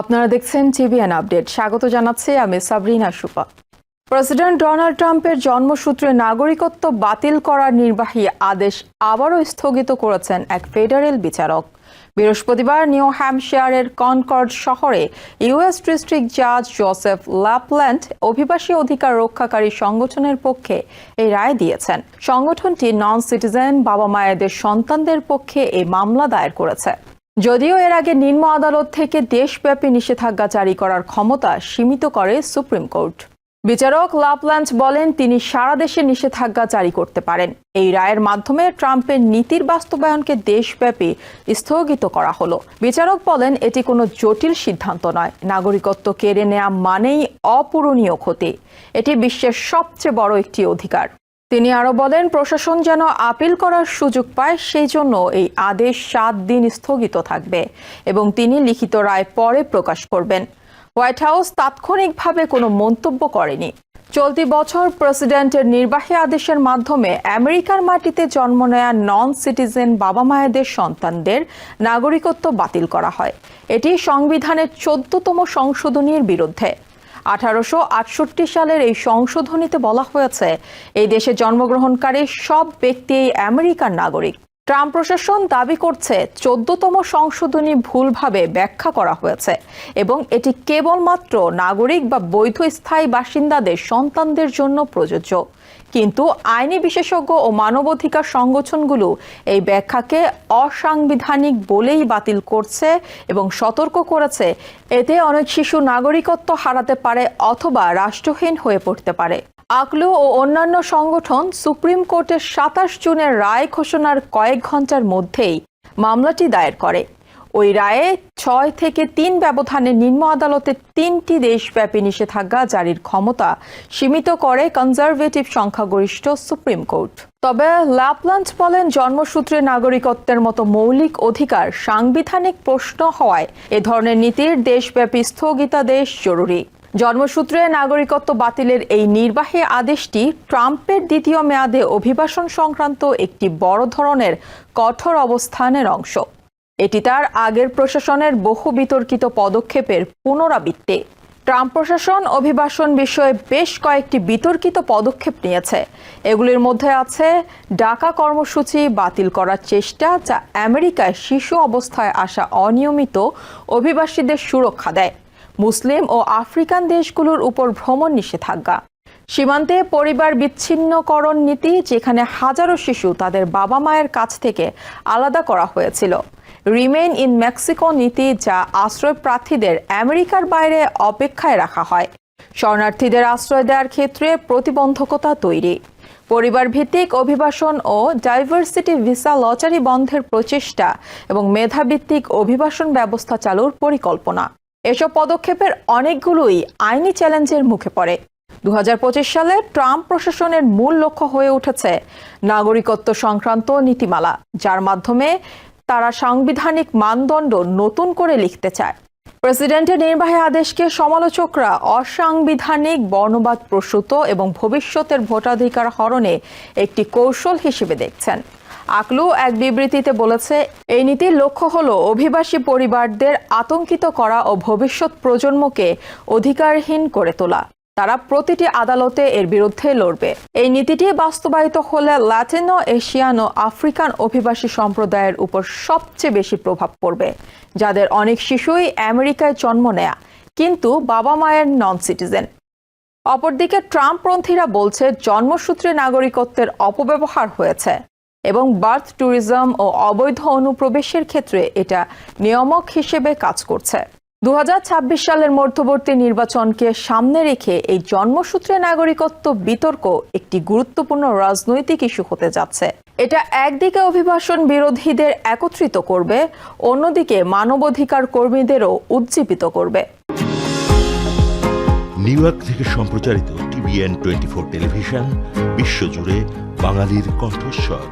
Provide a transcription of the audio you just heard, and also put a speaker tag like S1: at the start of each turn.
S1: আপনারা দেখছেন TVN update. স্বাগত জানাচ্ছি আমি সাবরিনা সুপা। প্রেসিডেন্ট ডোনাল্ড ট্রাম্পের জন্মসূত্রে নাগরিকত্ব বাতিল করার নির্বাহী আদেশ আবারও স্থগিত করেছেন এক ফেডারেল বিচারক। বৃহস্পতিবার নিউ হ্যাম্পশায়ারের কনকর্ড শহরে ইউএস ডিস্ট্রিক্ট জাজ জোসেফ ল্যাপল্যান্ড অভিবাসী অধিকার রক্ষাকারী সংগঠনের পক্ষে এই রায় দিয়েছেন। সংগঠনটি নন সিটিজেন বাবা মায়েদের সন্তানদের পক্ষে এই মামলা দায়ের করেছে। যদিও এর আগে নিম্ন আদালত থেকে দেশব্যাপী নিষেধাজ্ঞা জারি করার ক্ষমতা সীমিত করে সুপ্রিম কোর্ট। বিচারক লাপল্যান্ড বলেন, তিনি সারা দেশে নিষেধাজ্ঞা জারি করতে পারেন। এই রায়ের মাধ্যমে ট্রাম্পের নীতির বাস্তবায়নকে দেশব্যাপী স্থগিত করা হলো। বিচারক বলেন, এটি কোনো জটিল সিদ্ধান্ত নয়। নাগরিকত্ব কেড়ে নেওয়া মানেই অপূরণীয় ক্ষতি। এটি বিশ্বের সবচেয়ে বড় একটি অধিকার। তিনি আরও বলেন, প্রশাসন যেন আপিল করার সুযোগ পায় সেই জন্য এই আদেশ সাত দিন স্থগিত থাকবে এবং তিনি লিখিত রায় পরে প্রকাশ করবেন। হোয়াইট হাউস তাৎক্ষণিকভাবে কোনো মন্তব্য করেনি। চলতি বছর প্রেসিডেন্টের নির্বাহী আদেশের মাধ্যমে আমেরিকার মাটিতে জন্ম নেয়া নন সিটিজেন বাবা মায়েদের সন্তানদের নাগরিকত্ব বাতিল করা হয়। এটি সংবিধানের চোদ্দতম সংশোধনীর বিরুদ্ধে। আঠারোশো আটষট্টি সালের এই সংশোধনীতে বলা হয়েছে, এই দেশে জন্মগ্রহণকারী সব ব্যক্তি আমেরিকার নাগরিক। ট্রাম্প প্রশাসন দাবি করছে, চোদ্দতম সংশোধনী ভুলভাবে ব্যাখ্যা করা হয়েছে এবং এটি কেবলমাত্র নাগরিক বা বৈধ স্থায়ী বাসিন্দাদের সন্তানদের জন্য প্রযোজ্য। কিন্তু আইনি বিশেষজ্ঞ ও মানবাধিকার সংগঠনগুলো এই ব্যাখ্যাকে অসাংবিধানিক বলেই বাতিল করছে এবং সতর্ক করেছে। এতে অনেক শিশু নাগরিকত্ব হারাতে পারে অথবা রাষ্ট্রহীন হয়ে পড়তে পারে। আকলু ও অন্যান্য সংগঠন সুপ্রিম কোর্টের সাতাশ জুনের রায় ঘোষণার কয়েক ঘণ্টার মধ্যেই মামলাটি দায়ের করে। ওই রায়ে ছয় থেকে তিন ব্যবধানে নিম্ন আদালতে তিনটি দেশব্যাপী নিষেধাজ্ঞা জারির ক্ষমতা সীমিত করে কনজারভেটিভ সংখ্যাগরিষ্ঠ সুপ্রিম কোর্ট। তবে ল্যাপল্যান্ড বলেন জন্মসূত্রে নাগরিকত্বের মতো মৌলিক অধিকার সাংবিধানিক প্রশ্ন হওয়ায় এ ধরনের নীতির দেশব্যাপী স্থগিতাদেশ জরুরি। জন্মসূত্রে নাগরিকত্ব বাতিলের এই নির্বাহী আদেশটি ট্রাম্পের দ্বিতীয় মেয়াদে অভিবাসন সংক্রান্ত একটি বড় ধরনের কঠোর অবস্থানের অংশ। এটি তার আগের প্রশাসনের বহু বিতর্কিত পদক্ষেপের পুনরাবৃত্তি। ট্রাম্প প্রশাসন অভিবাসন বিষয়ে বেশ কয়েকটি বিতর্কিত পদক্ষেপ নিয়েছে। এগুলির মধ্যে আছে ডাকা কর্মসূচি বাতিল করার চেষ্টা যা আমেরিকায় শিশু অবস্থায় আসা অনিয়মিত অভিবাসীদের সুরক্ষা দেয়। মুসলিম ও আফ্রিকান দেশগুলোর উপর ভ্রমণ নিষেধাজ্ঞা। সীমান্তে পরিবার বিচ্ছিন্নকরণ নীতি যেখানে হাজারো শিশু তাদের বাবা মায়ের কাছ থেকে আলাদা করা হয়েছিল। রিমেইন ইন মেক্সিকো নীতি যা আশ্রয় প্রার্থীদের আমেরিকার বাইরে অপেক্ষায় রাখা হয়। শরণার্থীদের আশ্রয় দেওয়ার ক্ষেত্রে প্রতিবন্ধকতা তৈরি। পরিবার ভিত্তিক অভিবাসন ও ডাইভার্সিটি ভিসা লটারি বন্ধের প্রচেষ্টা এবং মেধাভিত্তিক অভিবাসন ব্যবস্থা চালুর পরিকল্পনা। এসব পদক্ষেপের অনেকগুলোই আইনি চ্যালেঞ্জের মুখে পড়ে। দু হাজার পঁচিশ সালে ট্রাম্প প্রশাসনের মূল লক্ষ্য হয়ে উঠেছে নাগরিকত্ব সংক্রান্ত নীতিমালা, যার মাধ্যমে তারা সাংবিধানিক মানদণ্ড নতুন করে লিখতে চায়। প্রেসিডেন্টের নির্বাহী আদেশকে সমালোচকরা অসাংবিধানিক বর্ণবাদ প্রসূত এবং ভবিষ্যতের ভোটাধিকার হরণে একটি কৌশল হিসেবে দেখছেন। আকলু এক বিবৃতিতে বলেছে, এই নীতির লক্ষ্য হল অভিবাসী পরিবারদের আতঙ্কিত করা ও ভবিষ্যৎ প্রজন্মকে অধিকারহীন করে তোলা। তারা প্রতিটি আদালতে এর বিরুদ্ধে লড়বে। এই নীতিটি বাস্তবায়িত হলে ল্যাটিনো, এশিয়ান ও আফ্রিকান অভিবাসী সম্প্রদায়ের উপর সবচেয়ে বেশি প্রভাব পড়বে। যাদের অনেক শিশুই আমেরিকায় জন্ম নেয়া, কিন্তু বাবা মায়ের নন সিটিজেন অপরদিকে ট্রাম্পপন্থীরা বলছে, জন্মসূত্রে নাগরিকত্বের অপব্যবহার হয়েছে এবং বার্থ ট্যুরিজম ও অবৈধ অনুপ্রবেশের ক্ষেত্রে এটা নিয়ামক হিসেবে কাজ করছে। দু সালের মধ্যবর্তী নির্বাচনকে সামনে রেখে এই জন্মসূত্রে নাগরিকত্ব বিতর্ক একটি গুরুত্বপূর্ণ রাজনৈতিক ইস্যু হতে যাচ্ছে। এটা একদিকে অভিবাসন বিরোধীদের একত্রিত করবে, অন্যদিকে মানবাধিকার কর্মীদেরও উজ্জীবিত করবে।
S2: নিউ ইয়র্ক থেকে সম্প্রচারিত টিভিএন টোয়েন্টি ফোর টেলিভিশন, বিশ্বজুড়ে বাঙালির কণ্ঠস্বর।